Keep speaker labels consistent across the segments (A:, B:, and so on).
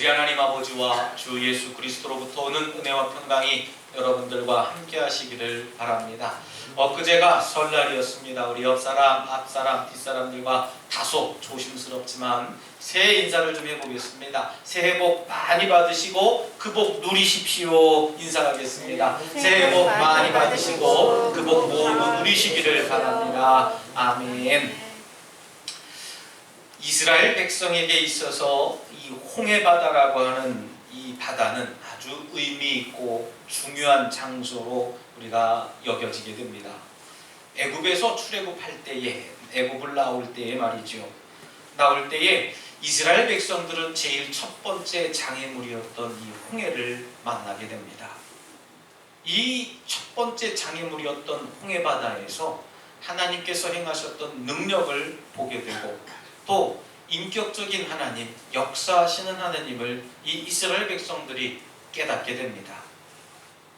A: 우리 하나님 아버지와 주 예수 그리스도로부터 오는 은혜와 평강이 여러분들과 함께 하시기를 바랍니다. 엊그제가 설날이었습니다. 우리 옆사람, 앞사람, 뒷사람들과 다소 조심스럽지만 새해 인사를 좀 해보겠습니다. 새해 복 많이 받으시고 그 복 누리십시오. 인사하겠습니다. 새해 복 많이 받으시고 그 복 모두 누리시기를 바랍니다. 아멘. 이스라엘 백성에게 있어서 이 홍해 바다라고 하는 이 바다는 아주 의미 있고 중요한 장소로 우리가 여겨지게 됩니다. 애굽에서 출애굽할 때에 애굽을 나올 때에 말이죠. 나올 때에 이스라엘 백성들은 제일 첫 번째 장애물이었던 이 홍해를 만나게 됩니다. 이 첫 번째 장애물이었던 홍해 바다에서 하나님께서 행하셨던 능력을 보게 되고 또 인격적인 하나님, 역사하시는 하나님을 이 이스라엘 백성들이 깨닫게 됩니다.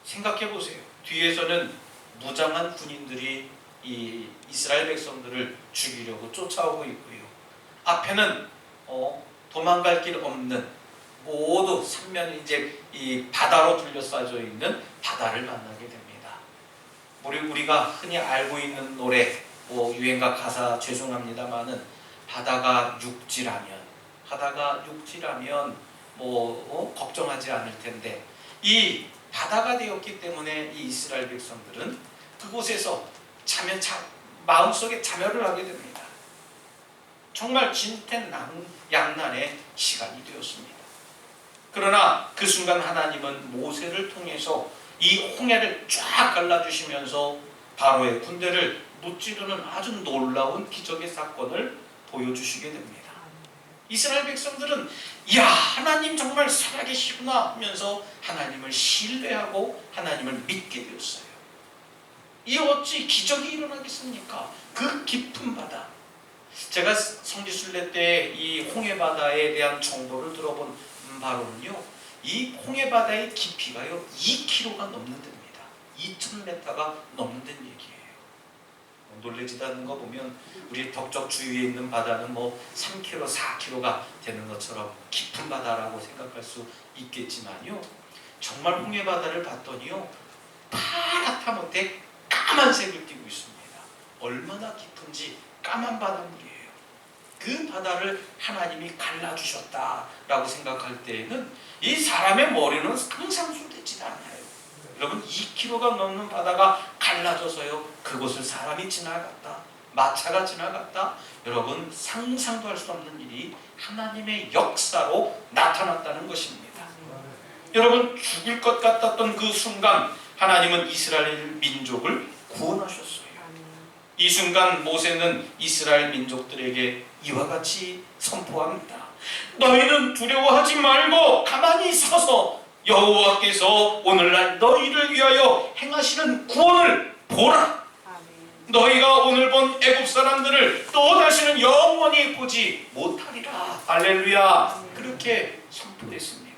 A: 생각해 보세요. 뒤에서는 무장한 군인들이 이 이스라엘 백성들을 죽이려고 쫓아오고 있고요. 앞에는 어, 도망갈 길 없는 모두 삼면 이제 이 바다로 둘러싸여 있는 바다를 만나게 됩니다. 우리 우리가 흔히 알고 있는 노래, 뭐 유행가 가사 죄송합니다만은 바다가 육지라면 바다가 육지라면 뭐 어, 걱정하지 않을 텐데 이 바다가 되었기 때문에 이 이스라엘 백성들은 그곳에서 자면 자, 마음속에 자멸을 하게 됩니다. 정말 진퇴양난의 시간이 되었습니다. 그러나 그 순간 하나님은 모세를 통해서 이 홍해를 쫙 갈라주시면서 바로의 군대를 무찌르는 아주 놀라운 기적의 사건을 보여주시게 됩니다. 이스라엘 백성들은 야 하나님 정말 살아계시구나 하면서 하나님을 신뢰하고 하나님을 믿게 되었어요. 이 어찌 기적이 일어나겠습니까? 그 깊은 바다. 제가 성지순례 때 이 홍해 바다에 대한 정보를 들어본 바로는요. 이 홍해 바다의 깊이가요 2km가 넘는 데입니다. 2,000m가 넘는 데 얘기예요. 놀래지도 않는 거 보면 우리 덕적 주위에 있는 바다는 뭐 3km, 4km가 되는 것처럼 깊은 바다라고 생각할 수 있겠지만요. 정말 홍해 바다를 봤더니요. 파랗다 못해 까만색을 띠고 있습니다. 얼마나 깊은지 까만 바닷물이에요. 그 바다를 하나님이 갈라주셨다라고 생각할 때에는 이 사람의 머리는 상상도 되지 않아요. 여러분 2km가 넘는 바다가 갈라져서요. 그곳을 사람이 지나갔다 마차가 지나갔다. 여러분 상상도 할 수 없는 일이 하나님의 역사로 나타났다는 것입니다. 여러분 죽을 것 같았던 그 순간 하나님은 이스라엘 민족을 구원하셨어요. 이 순간 모세는 이스라엘 민족들에게 이와 같이 선포합니다 너희는 두려워하지 말고 가만히 서서 여호와께서 오늘날 너희를 위하여 행하시는 구원을 보라. 너희가 오늘 본 애굽 사람들을 또 다시는 영원히 보지 못하리라. 할렐루야. 그렇게 선포했습니다.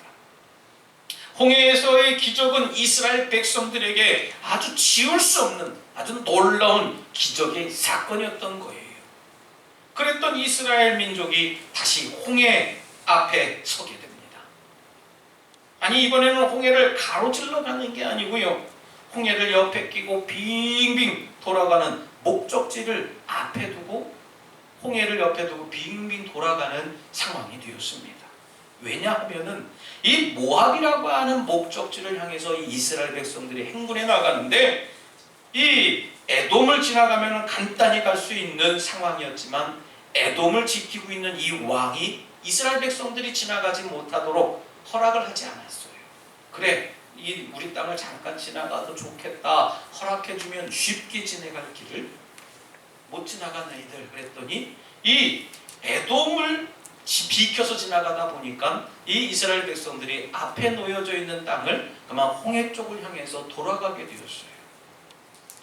A: 홍해에서의 기적은 이스라엘 백성들에게 아주 지울 수 없는 아주 놀라운 기적의 사건이었던 거예요. 그랬던 이스라엘 민족이 다시 홍해 앞에 서게 됩니다. 아니 이번에는 홍해를 가로질러 가는 게 아니고요. 홍해를 옆에 끼고 빙빙 돌아가는 목적지를 앞에 두고 홍해를 옆에 두고 빙빙 돌아가는 상황이 되었습니다. 왜냐하면은 이 모압이라고 하는 목적지를 향해서 이 이스라엘 백성들이 행군해 나가는데 이 에돔을 지나가면 간단히 갈 수 있는 상황이었지만 에돔을 지키고 있는 이 왕이 이스라엘 백성들이 지나가지 못하도록 허락을 하지 않았어요. 그래, 이 우리 땅을 잠깐 지나가도 좋겠다. 허락해주면 쉽게 지나갈 길을 못 지나간 아이들 그랬더니 이 에돔을 비켜서 지나가다 보니까 이 이스라엘 백성들이 앞에 놓여져 있는 땅을 그만 홍해 쪽을 향해서 돌아가게 되었어요.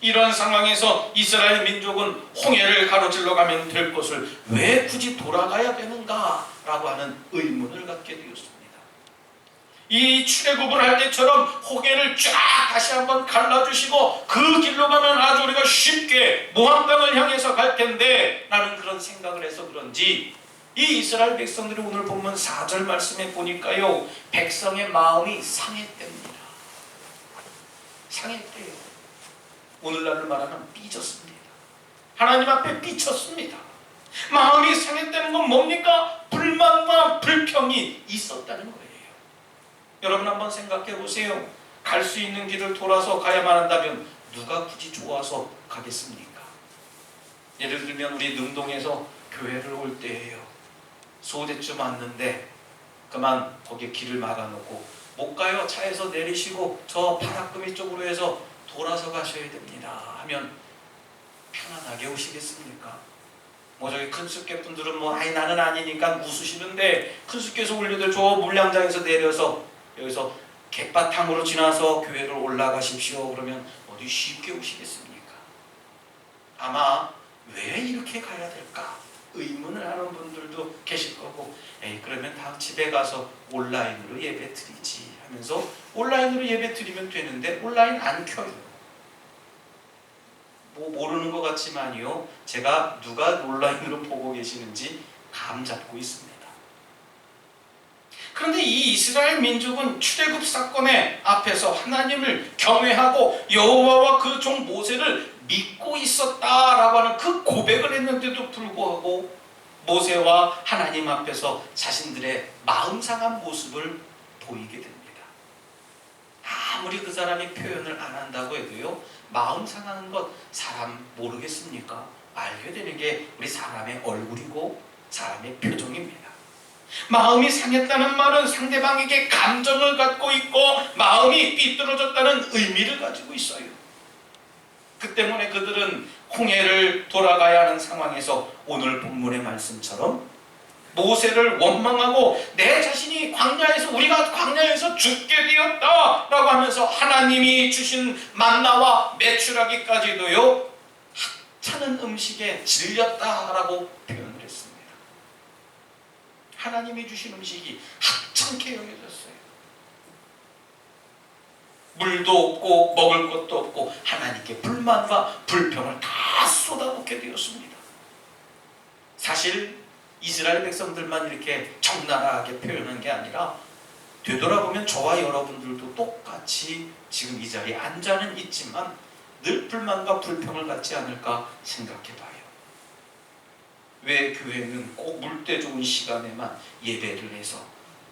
A: 이런 상황에서 이스라엘 민족은 홍해를 가로질러 가면 될 것을 왜 굳이 돌아가야 되는가라고 하는 의문을 갖게 되었습니다. 이 출애굽을 할 때처럼 홍해를 쫙 다시 한번 갈라주시고 그 길로 가면 아주 우리가 쉽게 모함 땅을 향해서 갈 텐데 나는 그런 생각을 해서 그런지 이 이스라엘 백성들이 오늘 본문 4절 말씀에 보니까요. 백성의 마음이 상했답니다. 상했대요. 오늘날을 말하면 삐졌습니다. 하나님 앞에 삐쳤습니다. 마음이 상했다는 건 뭡니까? 불만과 불평이 있었다는 거예요. 여러분 한번 생각해 보세요. 갈 수 있는 길을 돌아서 가야만 한다면 누가 굳이 좋아서 가겠습니까? 예를 들면 우리 능동에서 교회를 올 때예요. 소대쯤 왔는데 그만 거기에 길을 막아놓고 못 가요. 차에서 내리시고 저 파라금이 쪽으로 해서 돌아서 가셔야 됩니다. 하면 편안하게 오시겠습니까? 뭐 저기 큰숙계 분들은 뭐 아이 나는 아니니까 웃으시는데 큰숙계에서 올려들 저 물량장에서 내려서 여기서 갯바탕으로 지나서 교회를 올라가십시오. 그러면 어디 쉽게 오시겠습니까? 아마 왜 이렇게 가야 될까? 의문을 하는 분들도 계실 거고 에이 그러면 다 집에 가서 온라인으로 예배 드리지 하면서 온라인으로 예배 드리면 되는데 온라인 안 켜요. 뭐 모르는 것 같지만요. 제가 누가 온라인으로 보고 계시는지 감 잡고 있습니다. 그런데 이 이스라엘 민족은 출애굽 사건의 앞에서 하나님을 경외하고 여호와와 그 종 모세를 믿고 있었다라고 하는 그 고백을 했는데도 불구하고 모세와 하나님 앞에서 자신들의 마음 상한 모습을 보이게 됩니다. 아무리 그 사람이 표현을 안 한다고 해도요, 마음 상하는 것 사람 모르겠습니까? 알게 되는 게 우리 사람의 얼굴이고 사람의 표정입니다. 마음이 상했다는 말은 상대방에게 감정을 갖고 있고 마음이 삐뚤어졌다는 의미를 가지고 있어요. 그 때문에 그들은 홍해를 돌아가야 하는 상황에서 오늘 본문의 말씀처럼 모세를 원망하고 내 자신이 광야에서 우리가 광야에서 죽게 되었다라고 하면서 하나님이 주신 만나와 메추라기까지도요 하찮은 음식에 질렸다라고 했습니다. 하나님이 주신 음식이 하찮게 여겨졌어요. 물도 없고 먹을 것도 없고 하나님께 불만과 불평을 다 쏟아붓게 되었습니다. 사실 이스라엘 백성들만 이렇게 적나라하게 표현한 게 아니라 되돌아보면 저와 여러분들도 똑같이 지금 이 자리에 앉아는 있지만 늘 불만과 불평을 갖지 않을까 생각해 봐요. 왜 교회는 꼭 물때 좋은 시간에만 예배를 해서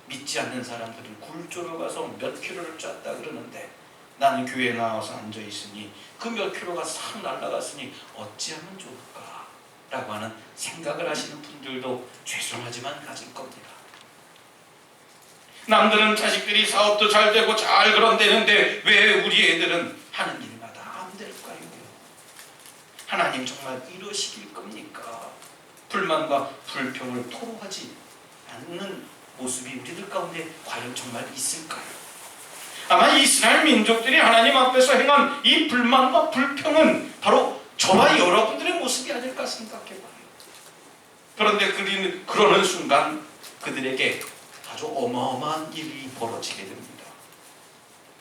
A: 믿지 않는 사람들은 굴조로 가서 몇 킬로를 쪘다 그러는데 나는 교회에 나와서 앉아 있으니 그 몇 킬로가 싹 날아갔으니 어찌하면 좋을까? 라고 하는 생각을 하시는 분들도 죄송하지만 가질 겁니다. 남들은 자식들이 사업도 잘 되고 잘 그런다는데 왜 우리 애들은 하는 일마다 안 될까요? 하나님 정말 이러시길 겁니까? 불만과 불평을 토로하지 않는 모습이 우리들 가운데 과연 정말 있을까요? 아마 이스라엘 민족들이 하나님 앞에서 행한 이 불만과 불평은 바로 저와 여러분들의 모습이 아닐까 생각해 봐요. 그런데 그리는, 그러는 순간 그들에게 아주 어마어마한 일이 벌어지게 됩니다.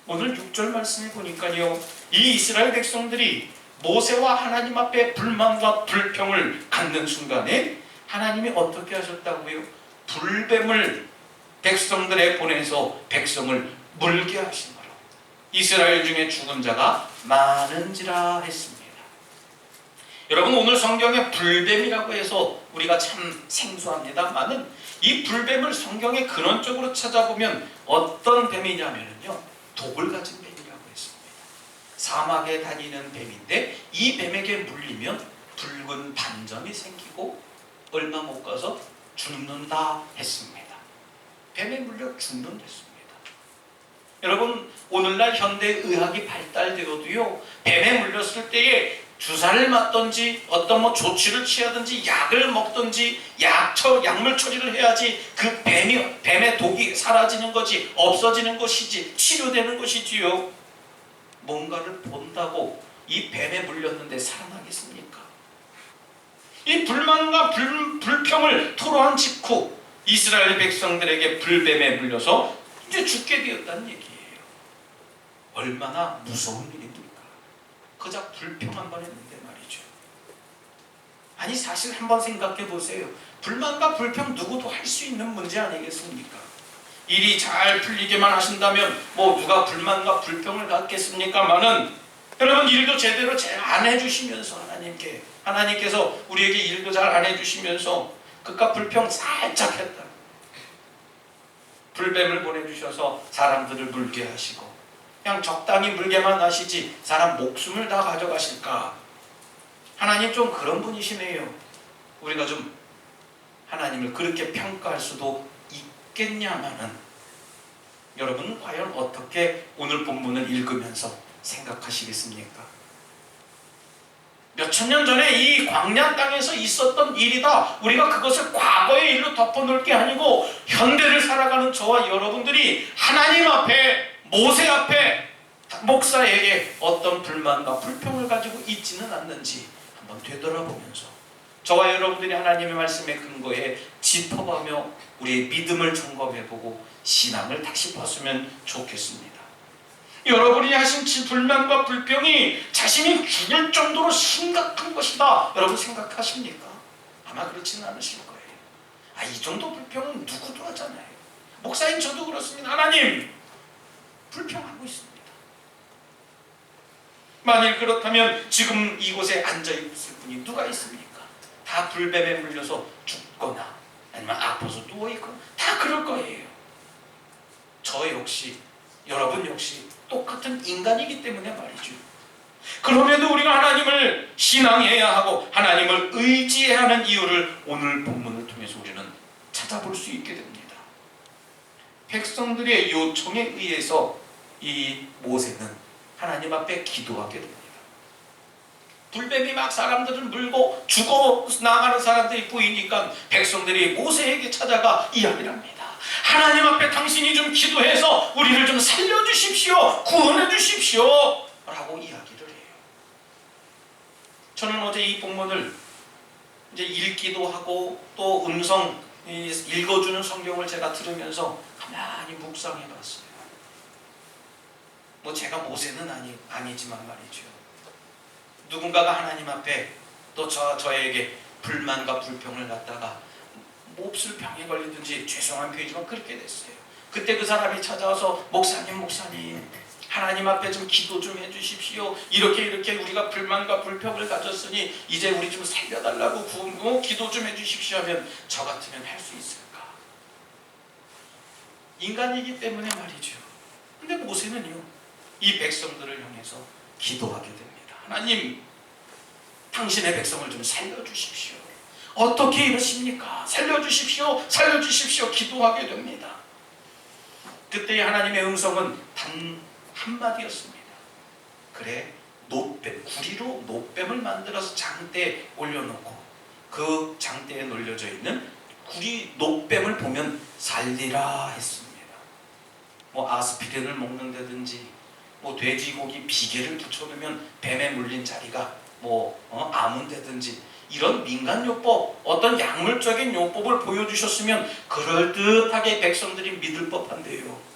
A: 오늘 6절 말씀에 보니까요. 이 이스라엘 백성들이 모세와 하나님 앞에 불만과 불평을 갖는 순간에 하나님이 어떻게 하셨다고요? 불뱀을 백성들에 보내서 백성을 물게 하심으로 이스라엘 중에 죽은 자가 많은지라 했습니다. 여러분 오늘 성경에 불뱀이라고 해서 우리가 참 생소합니다만은 이 불뱀을 성경의 근원적으로 찾아보면 어떤 뱀이냐면요 독을 가진 했습니다. 사막에 다니는 뱀인데 이 뱀에게 물리면 붉은 반점이 생기고 얼마 못 가서 죽는다 했습니다. 뱀에 물려 죽는댔습니다. 여러분 오늘날 현대 의학이 발달되어도요 뱀에 물렸을 때에 주사를 맞든지 어떤 뭐 조치를 취하든지 약을 먹든지 약처 약물 처리를 해야지 그 뱀이 뱀의 독이 사라지는 거지 없어지는 것이지 치료되는 것이지요. 뭔가를 본다고 이 뱀에 물렸는데 살아나겠습니까? 이 불만과 불, 불평을 토로한 직후 이스라엘 백성들에게 불뱀에 물려서 이제 죽게 되었다는 얘기예요. 얼마나 무서운 일입니까? 그저 불평 한 번 했는데 말이죠. 아니 사실 한번 생각해 보세요. 불만과 불평 누구도 할 수 있는 문제 아니겠습니까? 일이 잘 풀리게만 하신다면 뭐 누가 불만과 불평을 갖겠습니까마는 여러분 일도 제대로 잘 안 해주시면서 하나님께 하나님께서 우리에게 일도 잘 안 해주시면서 그깟 불평 살짝 했다. 불뱀을 보내주셔서 사람들을 물게 하시고 그냥 적당히 물게만 하시지 사람 목숨을 다 가져가실까? 하나님 좀 그런 분이시네요. 우리가 좀 하나님을 그렇게 평가할 수도 있겠냐마는 여러분 과연 어떻게 오늘 본문을 읽으면서 생각하시겠습니까? 몇천 년 전에 이 광야 땅에서 있었던 일이다. 우리가 그것을 과거의 일로 덮어놓을 게 아니고 현대를 살아가는 저와 여러분들이 하나님 앞에 모세 앞에 목사에게 어떤 불만과 불평을 가지고 있지는 않는지 한번 되돌아보면서 저와 여러분들이 하나님의 말씀에 근거해 짚어가며 우리의 믿음을 점검해보고 신앙을 다시 봤으면 좋겠습니다. 여러분이 하신 지 불만과 불평이 자신이 죽을 정도로 심각한 것이다. 여러분 생각하십니까? 아마 그렇지는 않으실 거예요. 아, 이 정도 불평은 누구도 하잖아요. 목사님 저도 그렇습니다. 하나님 불평하고 있습니다. 만일 그렇다면 지금 이곳에 앉아 있을 분이 누가 있습니까? 다 불뱀에 물려서 죽거나 아니면 아파서 누워 있고 다 그럴 거예요. 저 역시 여러분 역시 똑같은 인간이기 때문에 말이죠. 그럼에도 우리가 하나님을 신앙해야 하고 하나님을 의지해야 하는 이유를 오늘 본문을 통해서 우리는 찾아볼 수 있게 됩니다. 백성들의 요청에 의해서 이 모세는 하나님 앞에 기도하게 됩니다. 불뱀이 막 사람들을 물고 죽어 나가는 사람들이 보이니까 백성들이 모세에게 찾아가 이야기를 합니다. 하나님 앞에 당신이 좀 기도해서 우리를 좀 살려주십시오. 구원해 주십시오. 라고 이야기를 해요. 저는 어제 이 본문을 이제 읽기도 하고 또 음성 이 읽어주는 성경을 제가 들으면서 가만히 묵상해 봤어요. 뭐 제가 모세는 아니, 아니지만 말이죠. 누군가가 하나님 앞에 또 저, 저에게 불만과 불평을 갖다가 몹쓸 병에 걸리든지 죄송한 표현이지만 그렇게 됐어요. 그때 그 사람이 찾아와서 목사님 목사님 하나님 앞에 좀 기도 좀 해주십시오. 이렇게 이렇게 우리가 불만과 불평을 가졌으니 이제 우리 좀 살려달라고 구하고 기도 좀 해주십시오 하면 저 같으면 할 수 있을까? 인간이기 때문에 말이죠. 근데 모세는요 이 백성들을 향해서 기도하게 됩니다. 하나님 당신의 백성을 좀 살려주십시오. 어떻게 이러십니까? 살려주십시오. 살려주십시오. 기도하게 됩니다. 그때 하나님의 음성은 단 한마디였습니다. 그래, 노뱀, 구리로 노뱀을 만들어서 장대에 올려놓고 그 장대에 놀려져 있는 구리 노뱀을 보면 살리라 했습니다. 뭐 아스피린을 먹는다든지 뭐 돼지고기 비계를 붙여놓으면 뱀에 물린 자리가 뭐 어, 아문되든지 이런 민간요법 어떤 약물적인 요법을 보여주셨으면 그럴듯하게 백성들이 믿을 법한데요.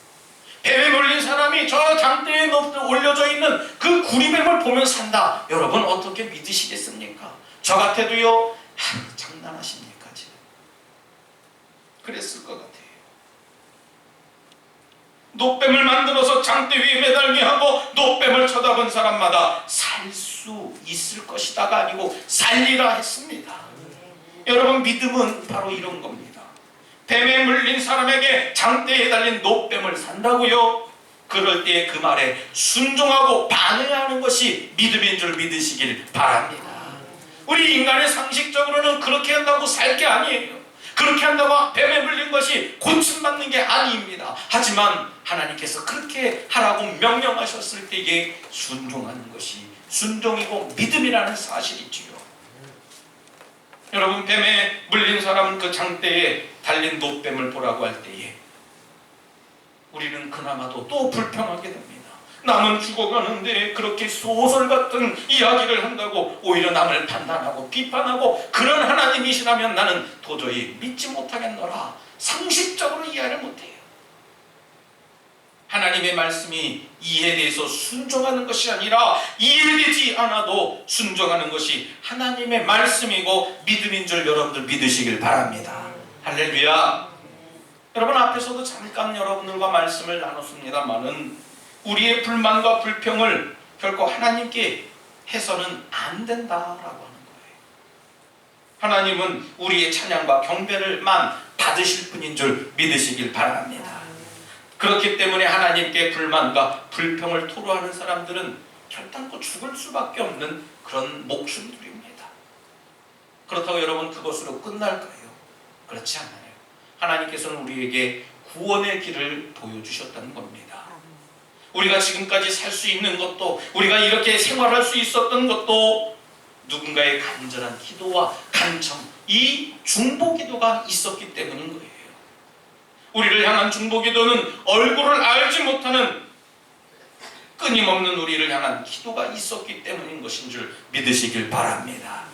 A: 뱀에 물린 사람이 저 장대에 올려져 있는 그 구리뱀을 보면 산다. 여러분 어떻게 믿으시겠습니까? 저 같아도요. 하, 장난하십니까 지금? 그랬을 것 같아요. 노뱀을 만들어서 장대 위에 매달게 하고 노뱀을 쳐다본 사람마다 살 수 있을 것이다가 아니고 살리라 했습니다. 여러분 믿음은 바로 이런 겁니다. 뱀에 물린 사람에게 장대에 달린 노뱀을 산다고요? 그럴 때 그 말에 순종하고 반응하는 것이 믿음인 줄 믿으시길 바랍니다. 우리 인간의 상식적으로는 그렇게 한다고 살 게 아니에요. 그렇게 한다고 뱀에 물린 것이 고침받는 게 아닙니다. 하지만 하나님께서 그렇게 하라고 명령하셨을 때에 순종하는 것이 순종이고 믿음이라는 사실이지요. 여러분 뱀에 물린 사람은 그 장대에 달린 노뱀을 보라고 할 때에 우리는 그나마도 또 불평하게 됩니다. 남은 죽어가는데 그렇게 소설 같은 이야기를 한다고 오히려 남을 판단하고 비판하고 그런 하나님이시라면 나는 도저히 믿지 못하겠노라. 상식적으로 이해를 못해요. 하나님 하나님의 말씀이 이해에 대해서 순종하는 것이 아니라 이해되지 않아도 순종하는 것이 하나님의 말씀이고 믿음인 줄 여러분들 믿으시길 바랍니다. 할렐루야. 여러분 앞에서도 잠깐 여러분들과 말씀을 나눴습니다만은 우리의 불만과 불평을 결코 하나님께 해서는 안 된다라고 하는 거예요. 하나님은 우리의 찬양과 경배를만 받으실 분인 줄 믿으시길 바랍니다. 그렇기 때문에 하나님께 불만과 불평을 토로하는 사람들은 결단코 죽을 수밖에 없는 그런 목숨들입니다. 그렇다고 여러분 그것으로 끝날까요? 그렇지 않아요. 하나님께서는 우리에게 구원의 길을 보여주셨다는 겁니다. 우리가 지금까지 살 수 있는 것도 우리가 이렇게 생활할 수 있었던 것도 누군가의 간절한 기도와 간청 이 중보 기도가 있었기 때문인 거예요. 우리를 향한 중보 기도는 얼굴을 알지 못하는 끊임없는 우리를 향한 기도가 있었기 때문인 것인 줄 믿으시길 바랍니다.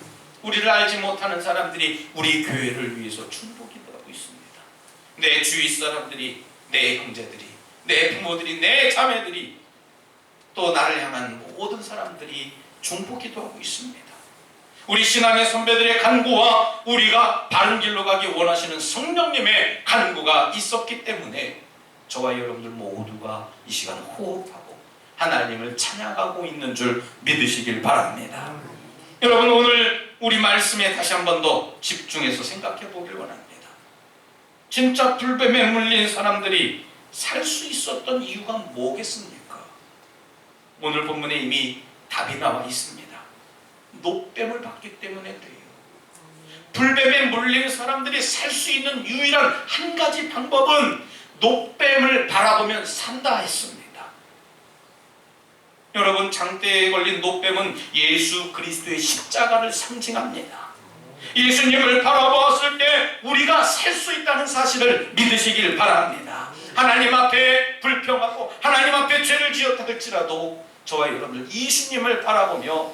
A: 우리를 알지 못하는 사람들이 우리 교회를 위해서 중보 기도하고 있습니다. 내 주위 사람들이 내 형제들이 내 부모들이 내 자매들이 또 나를 향한 모든 사람들이 중보 기도하고 있습니다. 우리 신앙의 선배들의 간구와 우리가 바른 길로 가기 원하시는 성령님의 간구가 있었기 때문에 저와 여러분들 모두가 이 시간 호흡하고 하나님을 찬양하고 있는 줄 믿으시길 바랍니다. 여러분 오늘 우리 말씀에 다시 한 번 더 집중해서 생각해 보길 원합니다. 진짜 불뱀에 물린 사람들이 살 수 있었던 이유가 뭐겠습니까? 오늘 본문에 이미 답이 나와 있습니다. 노뱀을 받기 때문에 그래요. 불뱀에 물린 사람들이 살 수 있는 유일한 한 가지 방법은 노뱀을 바라보면 산다 했습니다. 여러분 장대에 걸린 노뱀은 예수 그리스도의 십자가를 상징합니다. 예수님을 바라보았을 때 우리가 살 수 있다는 사실을 믿으시길 바랍니다. 하나님 앞에 불평하고 하나님 앞에 죄를 지었다 할지라도 저와 여러분들 예수님을 바라보며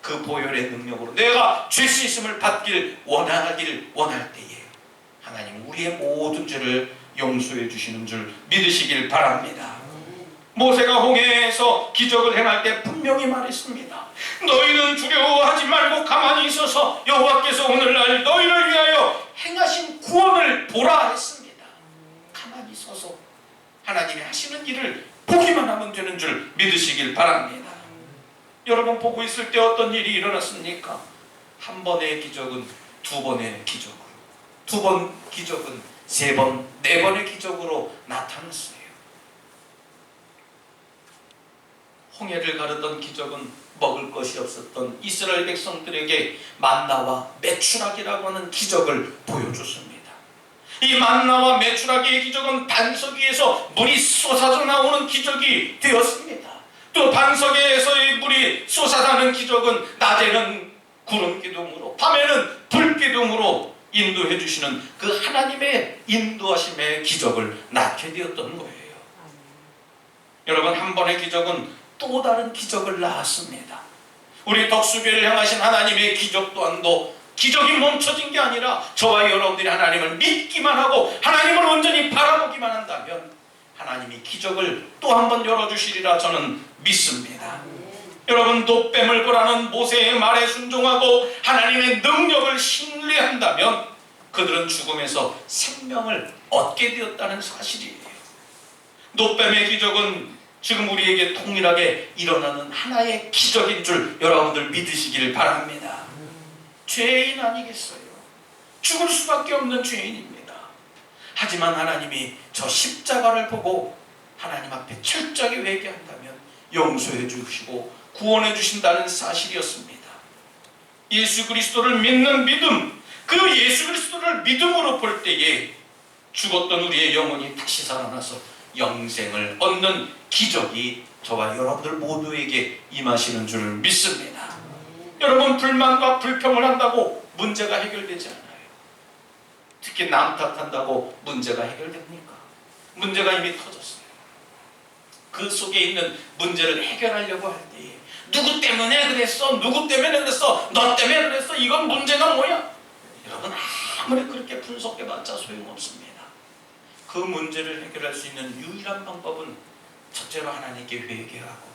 A: 그 보혈의 능력으로 내가 죄 씻음을 받길 원하길 원할 때에 하나님 우리의 모든 죄를 용서해 주시는 줄 믿으시길 바랍니다. 모세가 홍해에서 기적을 행할 때 분명히 말했습니다. 너희는 두려워하지 말고 가만히 있어서 여호와께서 오늘날 너희를 위하여 행하신 구원을 보라 했습니다. 하나님이 하시는 일을 보기만 하면 되는 줄 믿으시길 바랍니다. 여러분 보고 있을 때 어떤 일이 일어났습니까? 한 번의 기적은 두 번의 기적으로, 두 번 기적은 세 번, 네 번의 기적으로 나타났어요. 홍해를 가르던 기적은 먹을 것이 없었던 이스라엘 백성들에게 만나와 메추라기라고 하는 기적을 보여줬습니다. 이 만나와 메추라기의 기적은 반석 위에서 물이 쏟아져 나오는 기적이 되었습니다. 또 반석에서의 물이 쏟아나는 기적은 낮에는 구름 기둥으로 밤에는 불 기둥으로 인도해 주시는 그 하나님의 인도하심의 기적을 낳게 되었던 거예요. 여러분 한 번의 기적은 또 다른 기적을 낳았습니다. 우리 덕수교를 향하신 하나님의 기적 또한도 기적이 멈춰진 게 아니라 저와 여러분들이 하나님을 믿기만 하고 하나님을 온전히 바라보기만 한다면 하나님이 기적을 또 한 번 열어주시리라 저는 믿습니다. 여러분 노뱀을 보라는 모세의 말에 순종하고 하나님의 능력을 신뢰한다면 그들은 죽음에서 생명을 얻게 되었다는 사실이에요. 노뱀의 기적은 지금 우리에게 동일하게 일어나는 하나의 기적인 줄 여러분들 믿으시길 바랍니다. 죄인 아니겠어요? 죽을 수밖에 없는 죄인입니다. 하지만 하나님이 저 십자가를 보고 하나님 앞에 철저하게 회개한다면 용서해 주시고 구원해 주신다는 사실이었습니다. 예수 그리스도를 믿는 믿음, 그 예수 그리스도를 믿음으로 볼 때에 죽었던 우리의 영혼이 다시 살아나서 영생을 얻는 기적이 저와 여러분들 모두에게 임하시는 줄 믿습니다. 여러분 불만과 불평을 한다고 문제가 해결되지 않아요. 특히 남 탓한다고 문제가 해결됩니까? 문제가 이미 터졌어요. 그 속에 있는 문제를 해결하려고 할 때에 누구 때문에 그랬어? 누구 때문에 그랬어? 너 때문에 그랬어? 이건 문제가 뭐야? 여러분 아무리 그렇게 분석해봤자 소용없습니다. 그 문제를 해결할 수 있는 유일한 방법은 첫째로 하나님께 회개하고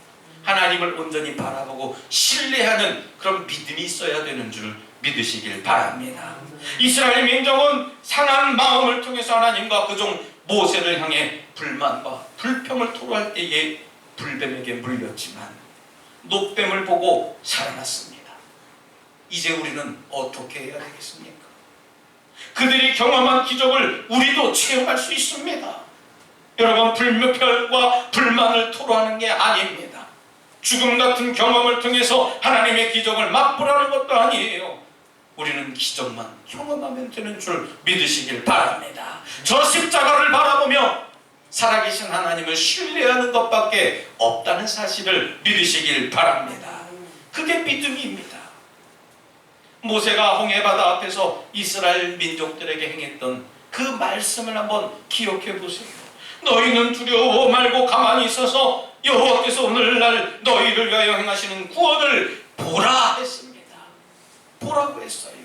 A: 하나님을 온전히 바라보고 신뢰하는 그런 믿음이 있어야 되는 줄 믿으시길 바랍니다. 이스라엘 민족은 상한 마음을 통해서 하나님과 그 종 모세를 향해 불만과 불평을 토로할 때에 불뱀에게 물렸지만 노뱀을 보고 살아났습니다. 이제 우리는 어떻게 해야 되겠습니까? 그들이 경험한 기적을 우리도 체험할 수 있습니다. 여러분 불명철과 불만을 토로하는 게 아닙니다. 죽음 같은 경험을 통해서 하나님의 기적을 맛보라는 것도 아니에요. 우리는 기적만 경험하면 되는 줄 믿으시길 바랍니다. 저 십자가를 바라보며 살아계신 하나님을 신뢰하는 것밖에 없다는 사실을 믿으시길 바랍니다. 그게 믿음입니다. 모세가 홍해바다 앞에서 이스라엘 민족들에게 행했던 그 말씀을 한번 기억해 보세요. 너희는 두려워 말고 가만히 있어서 여호와께서 오늘날 너희를 위하여 행하시는 구원을 보라 했습니다. 보라고 했어요.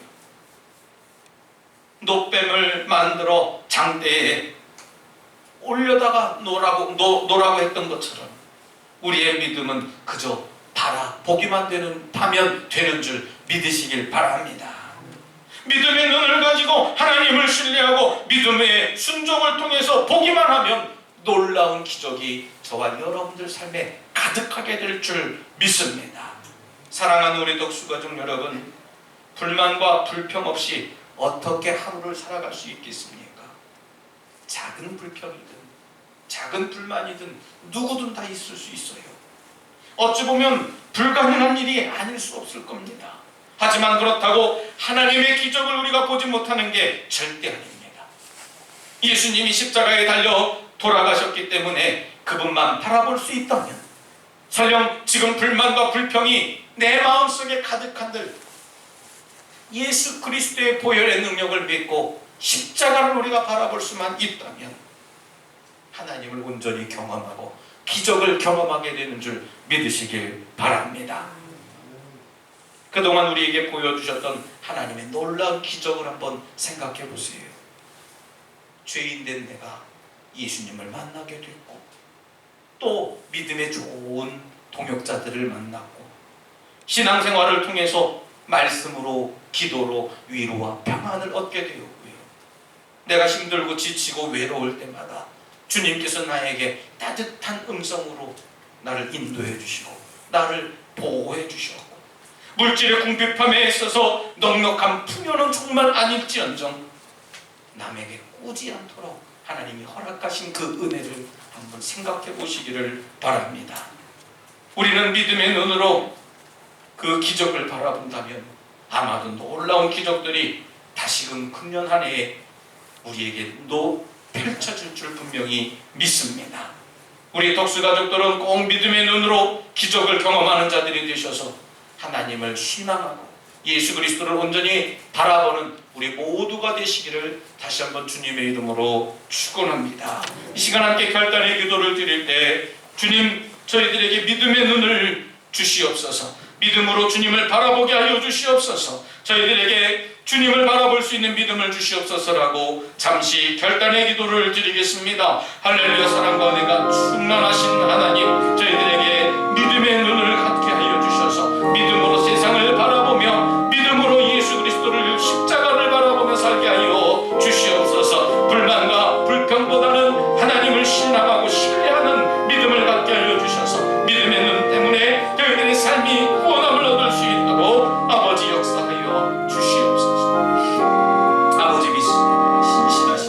A: 노뱀을 만들어 장대에 올려다가 놓으라고, 놓, 놓으라고 했던 것처럼 우리의 믿음은 그저 바라 보기만 되는 파면 되는 줄 믿으시길 바랍니다. 믿음의 눈을 가지고 하나님을 신뢰하고 믿음의 순종을 통해서 보기만 하면 놀라운 기적이 저와 여러분들 삶에 가득하게 될 줄 믿습니다. 사랑하는 우리 독수가족 여러분, 불만과 불평 없이 어떻게 하루를 살아갈 수 있겠습니까? 작은 불평이든 작은 불만이든 누구든 다 있을 수 있어요. 어찌 보면 불가능한 일이 아닐 수 없을 겁니다. 하지만 그렇다고 하나님의 기적을 우리가 보지 못하는 게 절대 아닙니다. 예수님이 십자가에 달려 돌아가셨기 때문에 그분만 바라볼 수 있다면 설령 지금 불만과 불평이 내 마음속에 가득한들 예수 그리스도의 보혈의 능력을 믿고 십자가를 우리가 바라볼 수만 있다면 하나님을 온전히 경험하고 기적을 경험하게 되는 줄 믿으시길 바랍니다. 그동안 우리에게 보여주셨던 하나님의 놀라운 기적을 한번 생각해 보세요. 죄인 된 내가 예수님을 만나게 됐고 또 믿음의 좋은 동역자들을 만났고 신앙생활을 통해서 말씀으로 기도로 위로와 평안을 얻게 되었고요. 내가 힘들고 지치고 외로울 때마다 주님께서 나에게 따뜻한 음성으로 나를 인도해 주시고 나를 보호해 주셨고 물질의 궁핍함에 있어서 넉넉한 풍요는 정말 아닐지언정 남에게 꾸지 않도록 하나님이 허락하신 그 은혜를 한번 생각해 보시기를 바랍니다. 우리는 믿음의 눈으로 그 기적을 바라본다면 아마도 놀라운 기적들이 다시금 금년 한 해에 우리에게 또 펼쳐질 줄 분명히 믿습니다. 우리 덕수 가족들은 꼭 믿음의 눈으로 기적을 경험하는 자들이 되셔서 하나님을 신앙하고 예수 그리스도를 온전히 바라보는 우리 모두가 되시기를 다시 한번 주님의 이름으로 축원합니다. 이 시간 함께 결단의 기도를 드릴 때 주님 저희들에게 믿음의 눈을 주시옵소서. 믿음으로 주님을 바라보게 하여 주시옵소서. 저희들에게 주님을 바라볼 수 있는 믿음을 주시옵소서라고 잠시 결단의 기도를 드리겠습니다. 할렐루야 사랑과 은혜가 충만하신 하나님 저희들에게 신앙하고 신뢰하는 믿음을 갖게 하여 주셔서 믿음의 눈 때문에 저희들의 삶이 구원함을 얻을 수 있도록 아버지 역사하여 주시옵소서. 아버지 믿습니다. 신실하신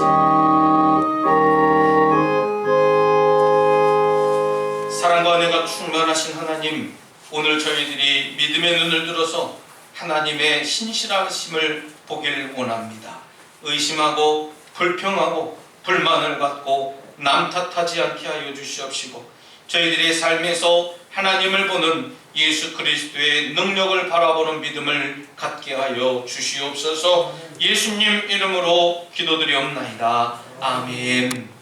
A: 사랑과 은혜가 충만하신 하나님 오늘 저희들이 믿음의 눈을 들어서 하나님의 신실하심을 보길 원합니다. 의심하고 불평하고 불만을 갖고 남 탓하지 않게 하여 주시옵시고 저희들의 삶에서 하나님을 보는 예수 그리스도의 능력을 바라보는 믿음을 갖게 하여 주시옵소서 예수님 이름으로 기도드리옵나이다. 아멘.